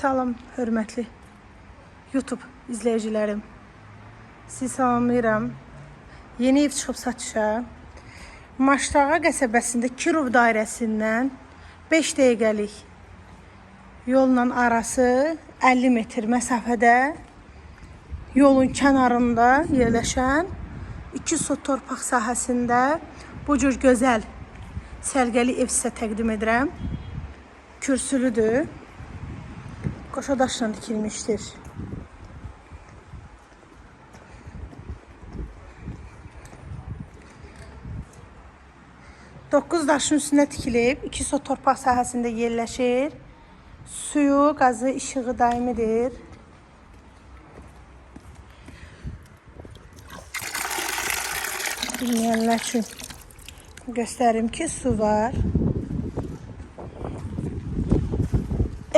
Salam, hörmətli YouTube izləyicilərim. Sizi salamlayıram. Yeni ev çıxıb satışa. Maştağa qəsəbəsində Kirov dairəsindən 5 dəqiqəlik yolla arası 50 metr məsafədə yolun kənarında yerləşən 2 sot torpaq sahəsində bu cür gözəl sərgəli ev sizə təqdim edirəm. Kürsülüdür. Qoşa daşla dikilmişdir. Dokuz daşın üstünə tikilib, iki sot torpaq sahəsində yerləşir. Suyu, qazı, işığı daimidir. Bilməyənlər üçün göstərim ki, su var.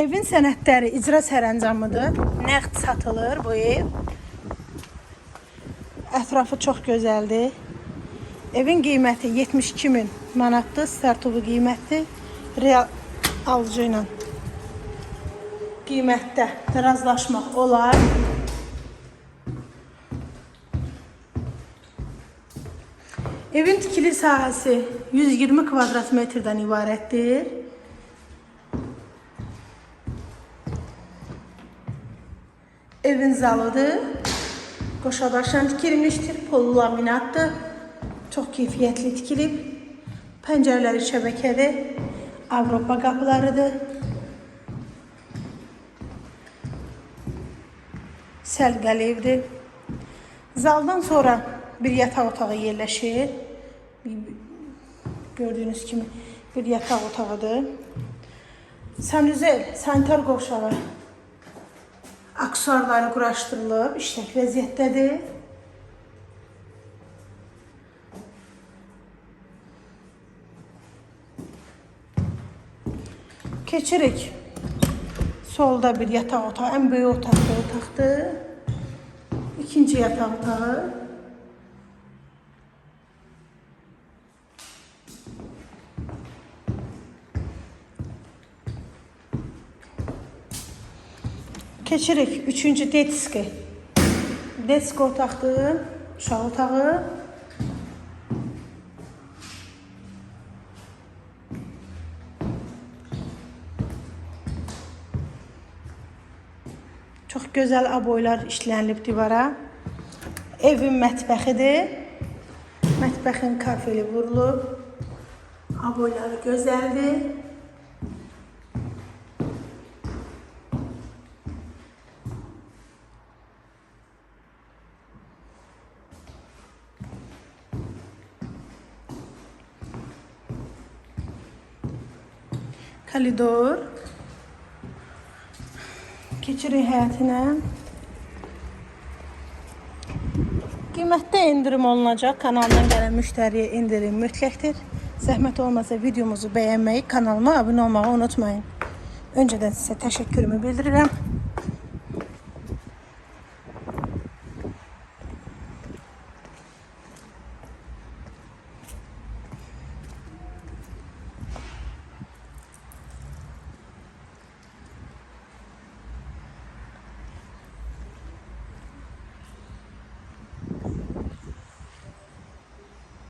Evin sənədləri icra sərəncamıdır. Nəqd satılır bu ev. Ətrafı çox gözəldir. Evin qiyməti 72 min manatdır. Startovu qiyməti real alıcı ilə qiymətdə razılaşmaq olar. Evin tikili sahəsi 120 kvadrat metrdən ibarətdir. Evin zalıdır. Qoşadaşdan tikilmişdir. Polu laminatdır. Çox keyfiyyətli tikilib. Pəncərələri şəbəkədir. Avropa qapılarıdır. Səlqəli evdir. Zaldan sonra bir yataq otağı yerləşir. Gördüyünüz kimi bir yataq otağıdır. Sanüzel, sanitar qovşağı aksesuarları quraşdırılıb, işlək vəziyyətdədir. Keçirik. Solda bir yataq otağı, ən böyük otaq otaqdır. İkinci yataq otağı. Keçirik üçüncü detski. Detski otaqdır, uşaq otağı. Çox gözəl aboylar işlənilib divara. Evin mətbəxidir. Mətbəxin kafeli vurulub. Aboyları gözəldir. Koridor. Keçirik həyətinə. Qiymətdə endirim olunacaq. Kanaldan gələn müştəriyə endirim mütləqdir. Zəhmət olmasa videomuzu bəyənməyi, kanalıma abunə olmağı unutmayın. Öncədən sizə təşəkkürümü bildirirəm.